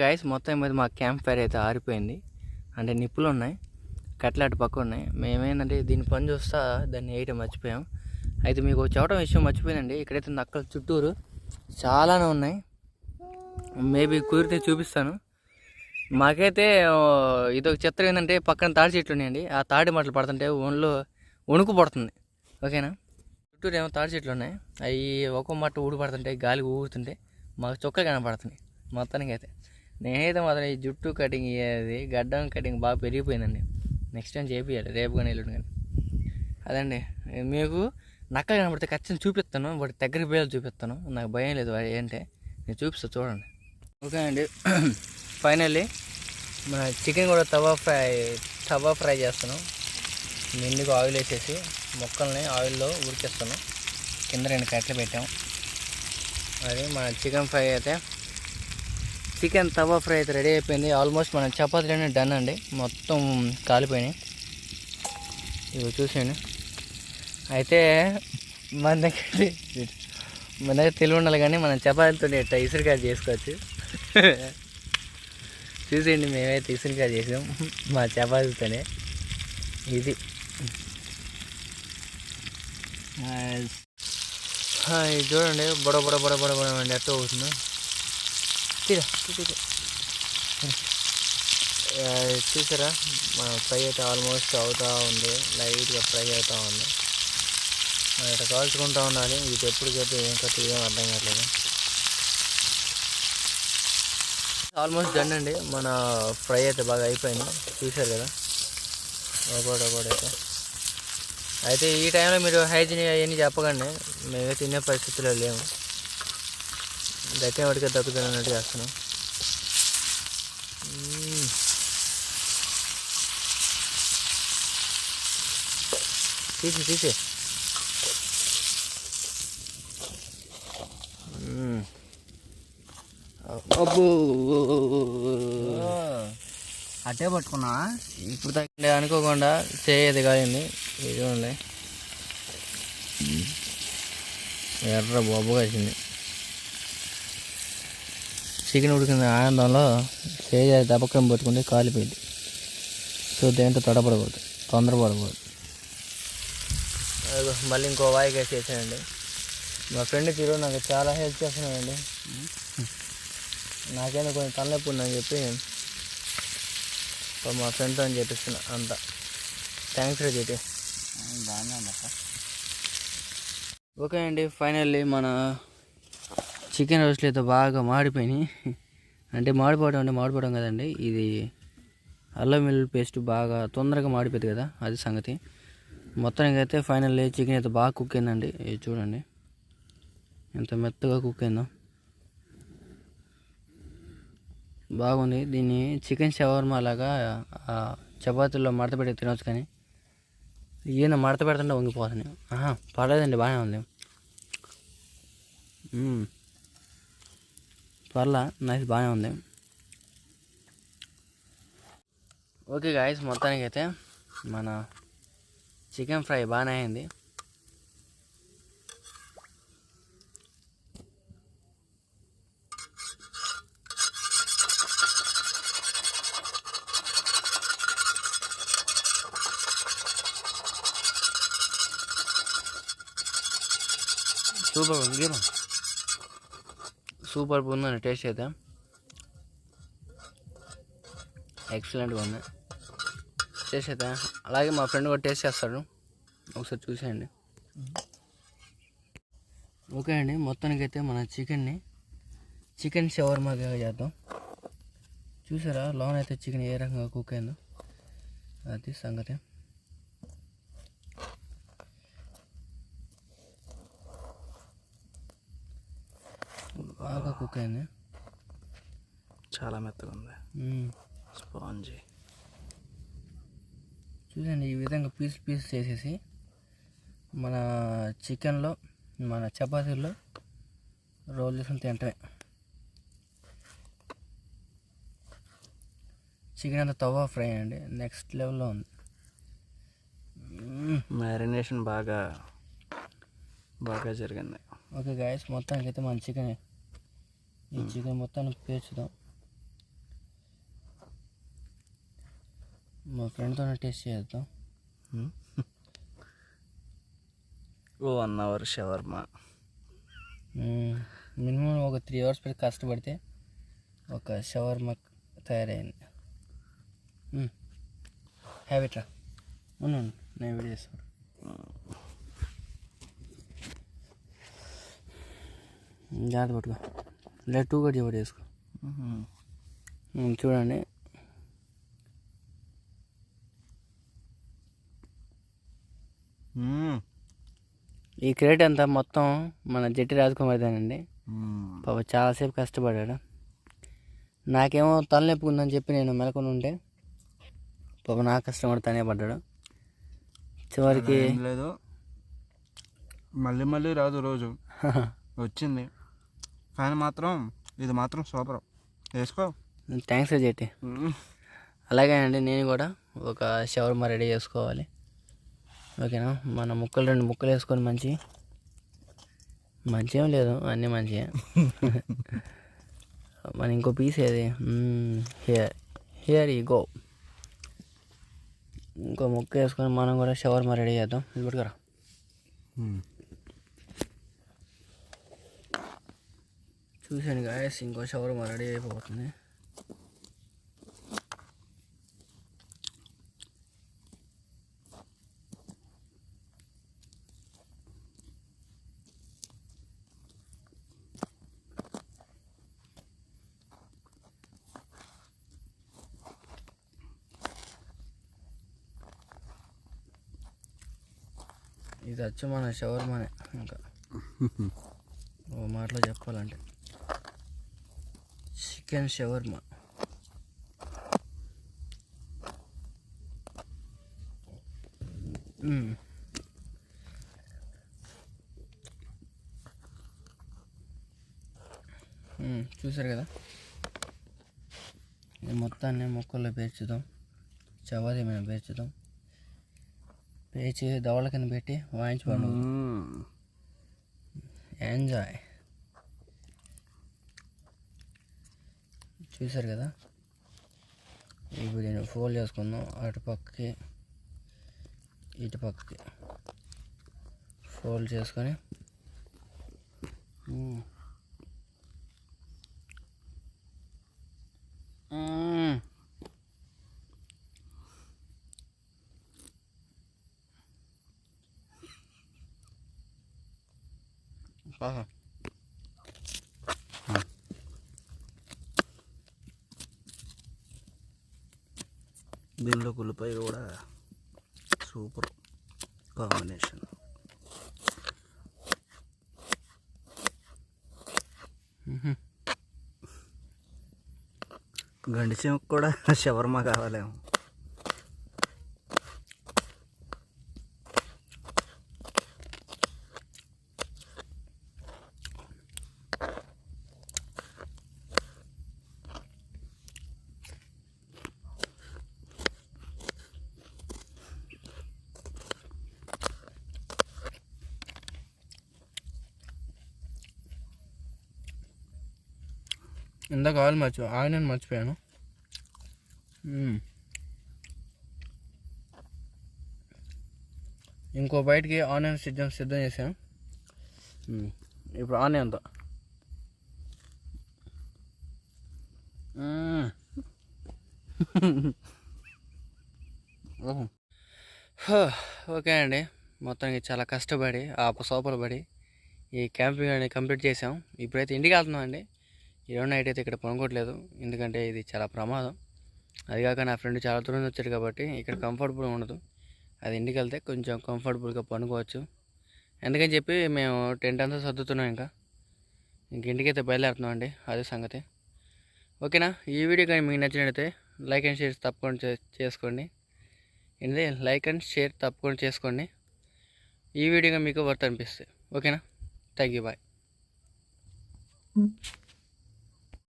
Guys మొత్తం మీద మా క్యాంప్ ఫైర్ అయితే ఆరిపోయింది. అంటే నిప్పులు ఉన్నాయి కట్టెలు అటు పక్క ఉన్నాయి మేమేంటంటే దీని పని చూస్తా దాన్ని వేయటం మర్చిపోయాం. అయితే మీకు చోట విషయం మర్చిపోయిందండి ఇక్కడైతే నక్కల చుట్టూరు చాలానే ఉన్నాయి. మేబీ కుదిరితే చూపిస్తాను. మాకైతే ఇదొక చిత్రం ఏంటంటే పక్కన తాడి చెట్లు ఉన్నాయండి. ఆ తాడి మట్టలు పడుతుంటే ఒంట్లో వణుకు పడుతుంది. ఓకేనా? చుట్టూరు ఏమో తాడి చెట్లు ఉన్నాయి. అవి ఒక్కో మట్ట ఊడిపడుతుంటే గాలి ఊరుతుంటే మాకు చొక్కలు కనపడుతున్నాయి. మొత్తానికి అయితే నేనైతే మాత్రం ఈ జుట్టు కటింగ్ అయ్యేది గడ్డం కటింగ్ బాగా పెరిగిపోయిందండి. నెక్స్ట్ టైం చేపియాలి రేపు కానీ ఎల్లుండి కానీ. అదండి. మీకు నక్కలు కనబడితే ఖచ్చితంగా చూపిస్తాను వాటి దగ్గర పేర్లు చూపిస్తాను. నాకు భయం లేదు ఏంటంటే నేను చూపిస్తాను చూడండి. ఓకే అండి. ఫైనల్లీ మన చికెన్ కూడా తవా ఫ్రై తవా ఫ్రై చేస్తాను. నిండుగా ఆయిల్ వేసేసి మొక్కల్ని ఆయిల్లో ఉడికేస్తాను. కింద రెండు కట్టలు పెట్టాం. అది మన చికెన్ ఫ్రై అయితే చికెన్ తవా ఫ్రై అయితే రెడీ అయిపోయింది. ఆల్మోస్ట్ మన చపాతీలన్నీ డన్ అండి. మొత్తం కాలిపోయినాయి. ఇవి చూసాను అయితే మన దగ్గర మన దగ్గర తెలివి ఉండాలి కానీ మనం చపాతీలతో ఇట్లా ఇసురుకాయ చేసుకోవచ్చు? చూసేయండి మేమైతే ఇసురుకాయ చేసాం మా చపాతీలతోనే. ఇది. ఇది చూడండి. బొడ బొడ బొడ బొడ బొడ అండి. ఎట్లా అవుతుందో చూసారా? మన ఫ్రై అయితే ఆల్మోస్ట్ అవుతూ ఉంది. లైట్గా ఫ్రై అవుతూ ఉంది. మనం ఇట్లా కాల్చుకుంటూ ఉండాలి. ఇది ఎప్పటికైతే ఏం కథ ఏం అర్థం కావట్లేదు. ఆల్మోస్ట్ డన్ అండి. మన ఫ్రై అయితే బాగా అయిపోయింది. చూశారు కదా? ఒకటి ఒకటి అయితే. అయితే ఈ టైంలో మీరు హైజీనిక్ అవన్నీ చెప్పకండి. మేమే తినే పరిస్థితిలో లేము. దక్కిన వాడికి దక్కుతున్నట్టు చేస్తున్నాం మ్మ్. తీసి తీసి. అబ్బో. అట్టే పట్టుకున్నా ఇప్పుడు తగ్గ అనుకోకుండా చేయదు కాదండి. ఇది చూడండి ఎర్ర బొబ్బ వచ్చింది చికెన్ ఉడికిన ఆనందంలో చేయ దబక్కం పట్టుకుంటే కాలిపోయింది. సో దేంతో తడపడకూడదు తొందరపడకూడదు. అదిగో మళ్ళీ ఇంకో వాయిగా చేశానండి మా ఫ్రెండ్ తీరు నాకు చాలా హెల్ప్ చేస్తున్నాడండి. నాకేదో కొంచెం తలనొప్పి ఉందని చెప్పి పాపం మా ఫ్రెండ్తో అని చెప్పిస్తున్నా అంతా. థ్యాంక్స్ రా చేతి బాగానే ఉందప్ప. ఓకే అండి ఫైనల్లీ మన చికెన్ రోస్ట్లు అయితే బాగా మాడిపోయినాయి. అంటే మాడిపోవడం అంటే మాడిపోవడం కదండి. ఇది అల్లం వెల్లుల్లి పేస్ట్ బాగా తొందరగా మాడిపోయింది కదా అది సంగతి. మొత్తానికి అయితే ఫైనల్లీ చికెన్ అయితే బాగా కుక్ అయిందండి. ఇది చూడండి. ఎంత మెత్తగా కుక్ అయిందో. బాగుంది. దీన్ని చికెన్ షవర్మా లాగా చపాతీల్లో మడత పెట్టి తినవచ్చు కానీ ఈయన మడత పెడుతుంటే వంగిపోతుంది ఆహా పర్లేదండి బాగానే ఉంది. పర్లా నైస్ బాగానే ఉంది. ఓకే గాయస్ మొత్తానికి అయితే మన చికెన్ ఫ్రై బాగానే అయింది. సూపర్ ఉంది సూపర్ ఉందండి టేస్ట్ అయితే ఎక్సలెంట్గా ఉంది. టేస్ట్ అయితే అలాగే మా ఫ్రెండ్ కూడా టేస్ట్ చేస్తాడు. ఒకసారి చూసేయండి. ఓకే అండి మొత్తానికి అయితే మన చికెన్ని చికెన్ షవర్మాగా చేద్దాం. చూసారా లోన్ అయితే చికెన్ ఏ రకంగా కుక్ అయిందో? అది సంగతి. కుక్ అయింది చాలా మెత్తగా ఉంది. స్పాంజీ. చూడండి ఈ విధంగా పీస్ పీస్ చేసేసి మన చికెన్లో మన చపాతీల్లో రోల్ చేసుకుని తింటమే చికెన్ అంతా తవా ఫ్రై అండి నెక్స్ట్ లెవెల్లో ఉంది. మ్యారినేషన్ బాగా బాగా జరిగింది. ఓకే గాయస్ మొత్తానికి అయితే మన చికెన్ ఈ చికెన్ మొత్తాన్ని పేర్చుదాం మా ఫ్రెండ్తో టేస్ట్ చేద్దాం ఓ వన్ అవర్ షవర్మా మినిమం ఒక త్రీ అవర్స్ పెట్టి కష్టపడితే ఒక షవర్మా తయారైంది హ్యాబిట్ రా ఉన్నా నేను వీడియో చేస్తాను జాగ్రత్త పట్టుకో లేదు టూ కట్ ఒకటి చేసుకో చూడండి. ఈ క్రెడిట్ అంతా మొత్తం మన జట్టి రాజకుమారిదేనండి. పాప చాలాసేపు కష్టపడ్డాడు. నాకేమో తలనొప్పి ఉందని చెప్పి నేను మెలకొని ఉంటే పాప నా కష్టం కూడా తనే పడ్డాడు. చివరికి ఏం లేదు. మళ్ళీ మళ్ళీ రాదు రోజు. వచ్చింది. కానీ మాత్రం ఇది మాత్రం సూపర్. వేసుకో. థ్యాంక్స్ జట్టి అలాగే అండి నేను కూడా ఒక షవర్మా రెడీ చేసుకోవాలి. ఓకేనా? మన ముక్కలు రెండు ముక్కలు వేసుకొని మంచి మంచి ఏం లేదు అన్నీ మంచిగా మన ఇంకో పీస్ ఏది? హియర్ హియర్ ఈ గో ఇంకో ముక్క వేసుకొని మనం కూడా షవర్మా రెడీ చేద్దాం. ఇది చూశాను గాయస్ ఇంకో షవర్మా రెడీ అయిపోతుంది. ఇది వచ్చి మన షవర్మానే ఇంకా ఓ మాటలో చెప్పాలంటే. Chicken shawarma. మ్మ్. మ్మ్, చూసారు కదా? ఇది మొత్తాన్ని ముక్కల్లో పేర్చుదాం. చపాతీ మీద పేర్చుదాం. పేర్చి దవడ కింద పెట్టి వాయించుకోండి. ఎంజాయ్. చూసారు కదా? ఇప్పుడు దీన్ని ఫోల్డ్ చేసుకుందాం. అటుపక్కకి ఇటుపక్కకి ఇటు పక్కకి. ఫోల్డ్ చేసుకొని మ్మ్. దీనిలో ఉల్లిపాయ కూడా సూపర్ కాంబినేషన్ మ్మ్. గండి చెమకు కూడా షవర్మా కావాలేమో ఇందాక ఆయిల్ మర్చి ఆయిల్ మర్చిపోయాను. ఇంకో బయటికి ఆనియన్ సిద్ధం సిద్ధం చేసాను మ్మ్. ఇప్పుడు ఆనియన్తో ఓకే అండి. మొత్తానికి చాలా కష్టపడి ఆ సోపలు పడి ఈ క్యాంపింగ్ అనేది కంప్లీట్ చేసాం ఇప్పుడైతే ఇంటికి వెళ్తున్నాం అండి. ఈరోజు నైట్ అయితే ఇక్కడ పనుకోవట్లేదు. ఎందుకంటే ఇది చాలా ప్రమాదం. అది కాక నా ఫ్రెండ్ చాలా దూరం వచ్చాడు కాబట్టి ఇక్కడ కంఫర్టబుల్ ఉండదు. అది ఇంటికి వెళ్తే కొంచెం కంఫర్టబుల్గా పనుకోవచ్చు. అందుకని చెప్పి మేము టెంట్ అంతా సర్దుతున్నాం ఇంకా. ఇంక ఇంటికైతే బయలుదేరుతున్నాం అండి. అదే సంగతి. ఓకేనా? ఈ వీడియో కానీ మీకు నచ్చినట్లయితే లైక్ అండ్ షేర్ తప్పకుండా చే- చేసుకోండి. ఏంటంటే లైక్ అండ్ షేర్ తప్పకుండా చేసుకోండి. ఈ వీడియోగా మీకు వర్త్ అనిపిస్తే. ఓకేనా? Thank you bye